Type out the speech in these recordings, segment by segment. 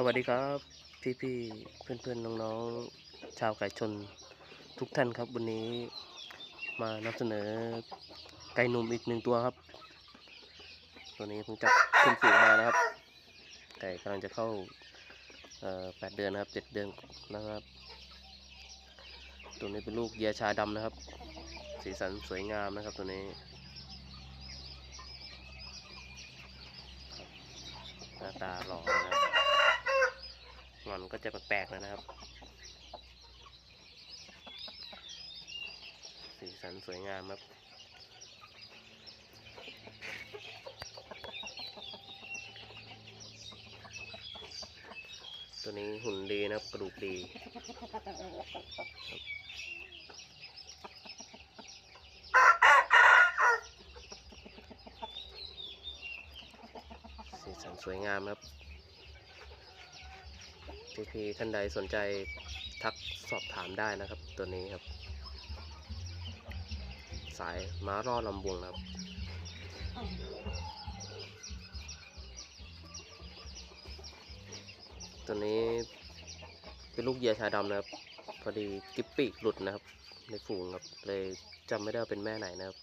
สวัสดีครับ พี่ๆเพื่อนๆน้องๆ ชาวไก่ชนทุกท่านครับวันนี้มานำเสนอไก่หนุ่มอีกหนึ่งตัวครับ ตัวนี้เพิ่งจับขึ้นฝูงมานะครับ ไก่กำลังจะเข้าแปดเดือนนะครับเจ็ดเดือนนะครับ ตัวนี้เป็นลูกเยียชาดำนะครับ สีสันสวยงามนะครับตัวนี้หน้าตาหล่อนะ ครันก็จะแปลกๆแล้วนะครับ สีสันสวยงามครับตัวนี้หุ่นดีนะครับกระดูกดีสีสันสวยงามครับ พี่ๆท่านใดสนใจทักสอบถามได้นะครับ ตัวนี้ครับ สายม้ารอลำบวงนะครับตัวนี้เป็นลูกเหยียชาดำนะครับ พอดีกิปปีกหลุดนะครับ ในฝูงครับ เลยจำไม่ได้เป็นแม่ไหนนะครับ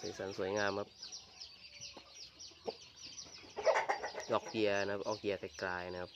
สีสันสวยงามครับ ออกเกียร์นะครับออกเกียร์ไกลๆนะครับ